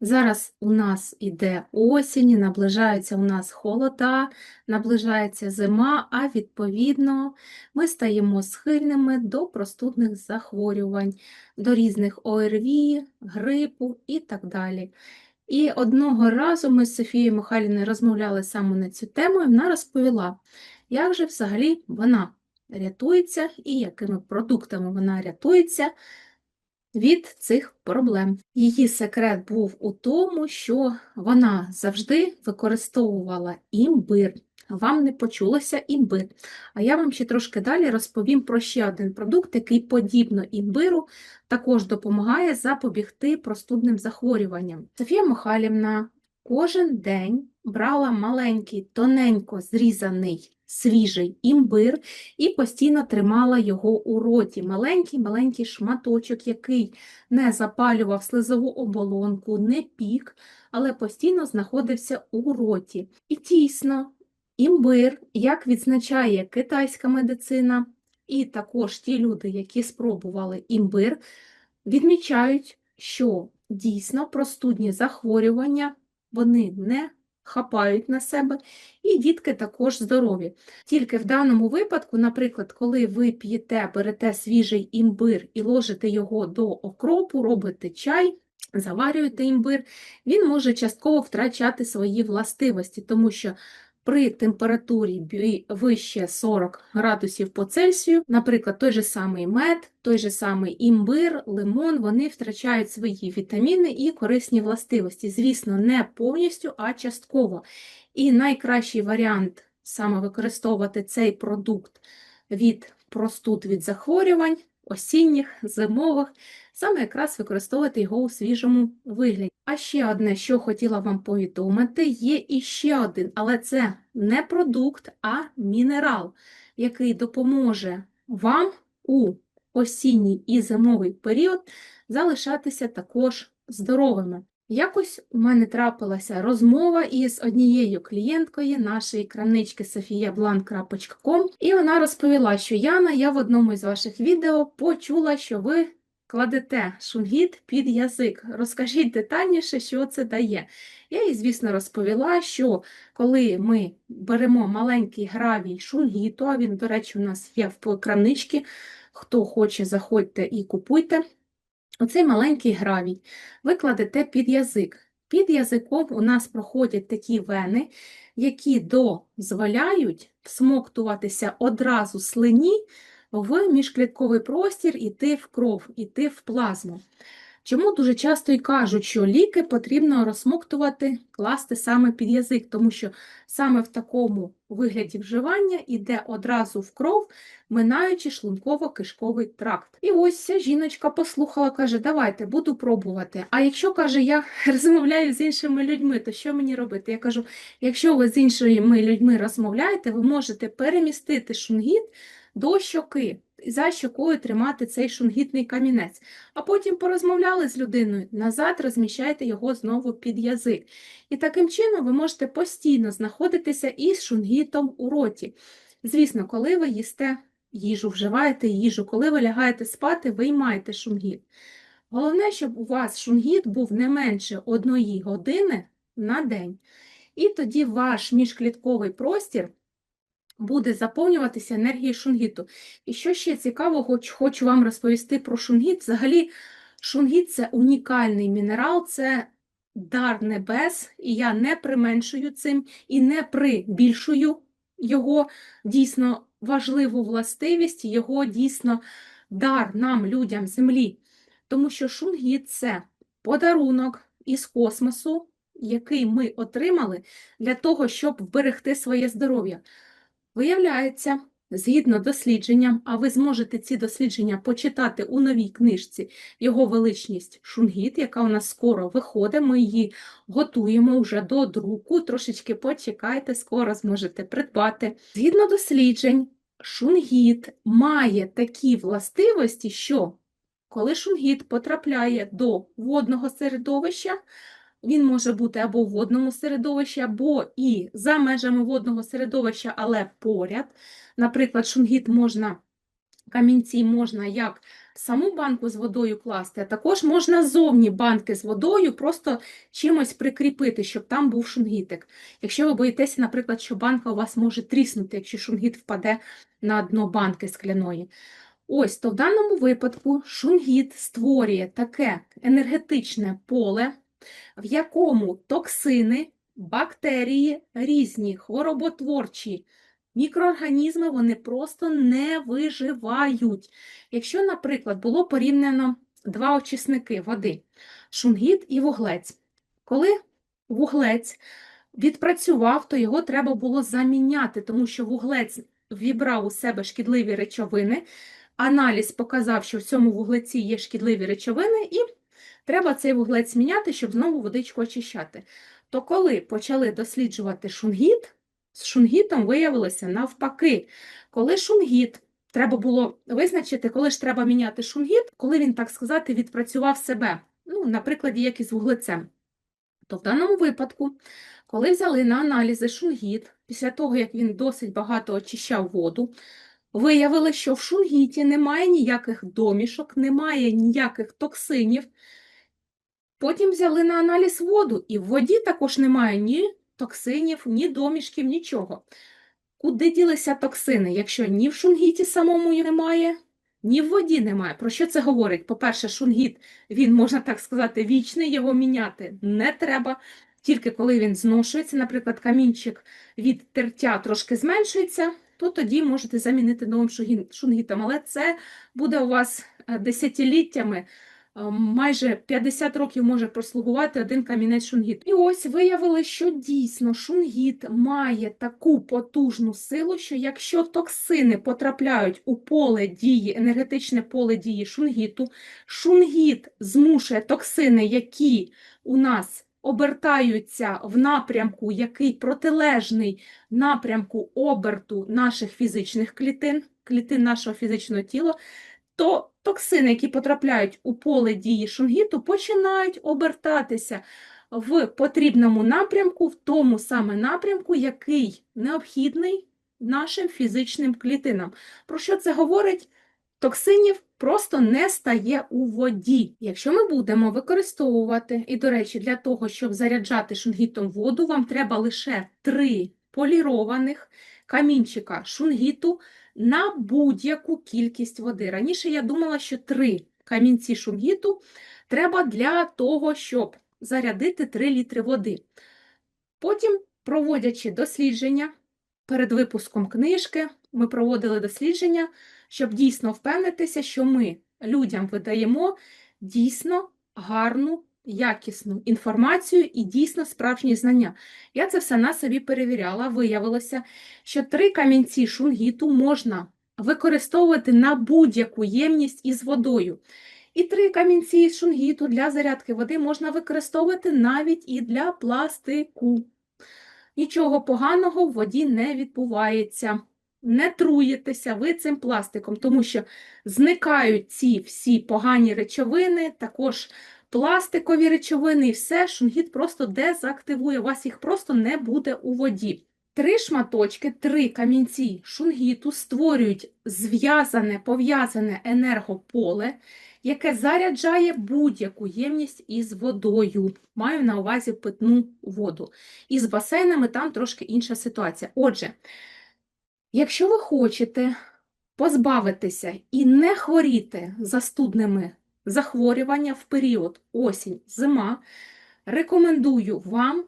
Зараз у нас іде осінь, наближається у нас холода, наближається зима, а відповідно ми стаємо схильними до простудних захворювань, до різних ОРВІ, грипу і так далі. І одного разу ми з Софією Михайлівною розмовляли саме на цю тему, і вона розповіла, як же взагалі вона рятується і якими продуктами вона рятується від цих проблем. Її секрет був у тому, що вона завжди використовувала імбир. Вам не почулося імбир. А я вам ще трошки далі розповім про ще один продукт, який подібно імбиру також допомагає запобігти простудним захворюванням. Софія Михайлівна кожен день брала маленький, тоненько зрізаний свіжий імбир і постійно тримала його у роті. Маленький-маленький шматочок, який не запалював слизову оболонку, не пік, але постійно знаходився у роті. І дійсно, імбир, як відзначає китайська медицина, і також ті люди, які спробували імбир, відмічають, що дійсно простудні захворювання вони не хапають на себе, і дітки також здорові. Тільки в даному випадку, наприклад, коли ви п'єте, берете свіжий імбир і ложите його до окропу, робите чай, заварюєте імбир, він може частково втрачати свої властивості, тому що при температурі вище 40 градусів по Цельсію, наприклад, той же самий мед, той же самий імбир, лимон, вони втрачають свої вітаміни і корисні властивості. Звісно, не повністю, а частково. І найкращий варіант саме використовувати цей продукт від простуд від захворювань, осінніх, зимових, саме якраз використовувати його у свіжому вигляді. А ще одне, що хотіла вам повідомити, є іще один, але це не продукт, а мінерал, який допоможе вам у осінній і зимовий період залишатися також здоровими. Якось у мене трапилася розмова із однією клієнткою нашої крамнички sofiaBlank.com, і вона розповіла, що Яна, я в одному із ваших відео почула, що ви кладете шунгіт під язик. Розкажіть детальніше, що це дає. Я їй, звісно, розповіла, що коли ми беремо маленький гравій шунгіту, а він, до речі, у нас є в крамничці, хто хоче, заходьте і купуйте. Оцей маленький гравій ви кладете під язик. Під язиком у нас проходять такі вени, які дозволяють всмоктуватися одразу слині в міжклітковий простір, іти в кров, іти в плазму. Чому дуже часто і кажуть, що ліки потрібно розсмоктувати, класти саме під язик, тому що саме в такому вигляді вживання йде одразу в кров, минаючи шлунково-кишковий тракт. І ось ця жіночка послухала, каже, давайте, буду пробувати. А якщо, каже, я розмовляю з іншими людьми, то що мені робити? Я кажу, якщо ви з іншими людьми розмовляєте, ви можете перемістити шунгіт до щоки, за щокою тримати цей шунгітний камінець. А потім порозмовляли з людиною, назад розміщайте його знову під язик. І таким чином ви можете постійно знаходитися із шунгітом у роті. Звісно, коли ви їсте їжу, вживаєте їжу, коли ви лягаєте спати, виймайте шунгіт. Головне, щоб у вас шунгіт був не менше одної години на день. І тоді ваш міжклітковий простір буде заповнюватися енергією шунгіту. І що ще цікаво, хоч, хочу вам розповісти про шунгіт. Взагалі, шунгіт це унікальний мінерал, це дар небес, і я не применшую цим і не прибільшую його дійсно важливу властивість, його дійсно дар нам, людям землі. Тому що шунгіт це подарунок із космосу, який ми отримали для того, щоб вберегти своє здоров'я. Виявляється, згідно дослідженням, а ви зможете ці дослідження почитати у новій книжці Його величність Шунгіт, яка у нас скоро виходить. Ми її готуємо вже до друку. Трошечки почекайте, скоро зможете придбати. Згідно досліджень, шунгіт має такі властивості, що коли шунгіт потрапляє до водного середовища, він може бути або в водному середовищі, або і за межами водного середовища, але поряд. Наприклад, шунгіт можна камінці можна як саму банку з водою класти, а також можна зовні банки з водою просто чимось прикріпити, щоб там був шунгітик. Якщо ви боїтеся, наприклад, що банка у вас може тріснути, якщо шунгіт впаде на дно банки скляної. Ось, то в даному випадку шунгіт створює таке енергетичне поле, в якому токсини, бактерії різні, хвороботворчі, мікроорганізми вони просто не виживають. Якщо, наприклад, було порівняно два очисники води шунгіт і вуглець. Коли вуглець відпрацював, то його треба було заміняти, тому що вуглець вібрав у себе шкідливі речовини. Аналіз показав, що в цьому вуглеці є шкідливі речовини, і треба цей вуглець міняти, щоб знову водичку очищати. То коли почали досліджувати шунгіт, з шунгітом виявилося навпаки. Коли шунгіт, треба було визначити, коли ж треба міняти шунгіт, коли він, так сказати, відпрацював себе, ну, наприклад, як із вуглецем. То в даному випадку, коли взяли на аналізи шунгіт, після того, як він досить багато очищав воду, виявили, що в шунгіті немає ніяких домішок, немає ніяких токсинів. Потім взяли на аналіз воду, і в воді також немає ні токсинів, ні домішків, нічого. Куди ділися токсини, якщо ні в шунгіті самому немає, ні в воді немає. Про що це говорить? По-перше, шунгіт, він, можна так сказати, вічний, його міняти не треба. Тільки коли він зношується, наприклад, камінчик від тертя трошки зменшується, то тоді можете замінити новим шунгітом. Але це буде у вас е, десятиліттями, майже 50 років може прослугувати один камінець шунгіт. І ось виявили, що дійсно шунгіт має таку потужну силу, що якщо токсини потрапляють у поле дії, енергетичне поле дії шунгіту, шунгіт змушує токсини, які у нас обертаються в напрямку, який протилежний напрямку оберту наших фізичних клітин, клітин нашого фізичного тіла, то токсини, які потрапляють у поле дії шунгіту, починають обертатися в потрібному напрямку, в тому саме напрямку, який необхідний нашим фізичним клітинам. Про що це говорить? Токсинів просто не стає у воді. Якщо ми будемо використовувати, і, до речі, для того, щоб заряджати шунгітом воду, вам треба лише три полірованих камінчика шунгіту на будь-яку кількість води. Раніше я думала, що три камінці шунгіту треба для того, щоб зарядити 3 літри води. Потім, проводячи дослідження, перед випуском книжки, ми проводили дослідження, щоб дійсно впевнитися, що ми людям видаємо дійсно гарну, якісну інформацію і дійсно справжні знання. Я це все на собі перевіряла. Виявилося, що три камінці шунгіту можна використовувати на будь-яку ємність із водою. І три камінці шунгіту для зарядки води можна використовувати навіть і для пластику. Нічого поганого в воді не відбувається. Не труєтеся ви цим пластиком, тому що зникають ці всі погані речовини, також пластикові речовини, і все, шунгіт просто дезактивує, у вас їх просто не буде у воді. Три шматочки, три камінці шунгіту створюють зв'язане, пов'язане енергополе, яке заряджає будь-яку ємність із водою. Маю на увазі питну воду. І з басейнами там трошки інша ситуація. Отже, якщо ви хочете позбавитися і не хворіти застудними захворювання в період осінь-зима, рекомендую вам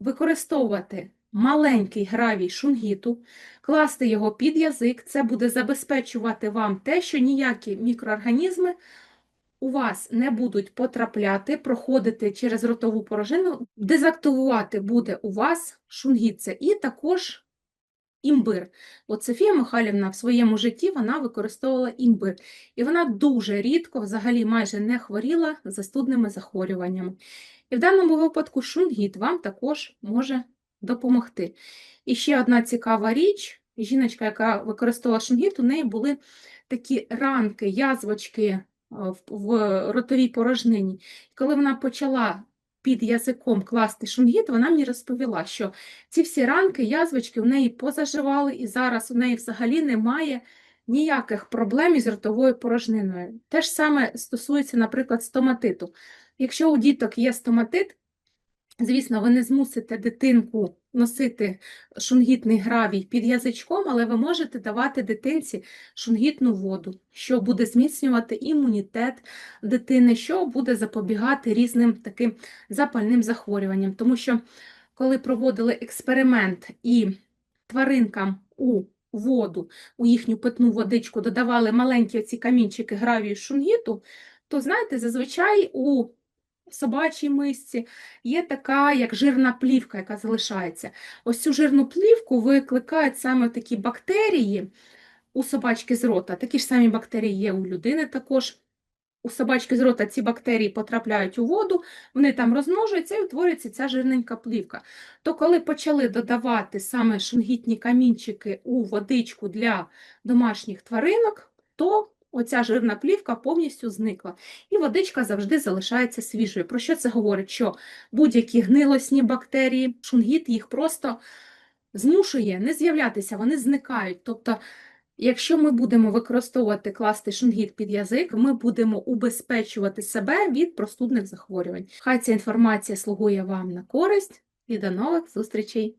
використовувати маленький гравій шунгіту, класти його під язик, це буде забезпечувати вам те, що ніякі мікроорганізми у вас не будуть потрапляти, проходити через ротову порожнину, дезактивувати буде у вас шунгіт. І також імбир. От Софія Михайлівна в своєму житті вона використовувала імбир. І вона дуже рідко, взагалі майже не хворіла застудними захворюваннями. І в даному випадку шунгіт вам також може допомогти. І ще одна цікава річ: жіночка, яка використовувала шунгіт, у неї були такі ранки, язвочки е, в, ротовій порожнині. Коли вона почала під язиком класти шунгіт, вона мені розповіла, що ці всі ранки, язвочки в неї позаживали, і зараз у неї взагалі немає ніяких проблем із ротовою порожниною. Те ж саме стосується, наприклад, стоматиту. Якщо у діток є стоматит, звісно, ви не змусите дитинку носити шунгітний гравій під язичком, але ви можете давати дитинці шунгітну воду, що буде зміцнювати імунітет дитини, що буде запобігати різним таким запальним захворюванням. Тому що, коли проводили експеримент і тваринкам у воду, у їхню питну водичку додавали маленькі оці камінчики гравію шунгіту, то, знаєте, зазвичай у собачій мисці є така, як жирна плівка, яка залишається. Ось цю жирну плівку викликають саме такі бактерії у собачки з рота. Такі ж самі бактерії є у людини також. У собачки з рота ці бактерії потрапляють у воду, вони там розмножуються і утворюється ця жирненька плівка. То коли почали додавати саме шунгітні камінчики у водичку для домашніх тваринок, то оця жирна плівка повністю зникла. І водичка завжди залишається свіжою. Про що це говорить? Що будь-які гнилосні бактерії, шунгіт їх просто змушує не з'являтися, вони зникають. Тобто, якщо ми будемо використовувати класти шунгіт під язик, ми будемо убезпечувати себе від простудних захворювань. Хай ця інформація слугує вам на користь і до нових зустрічей!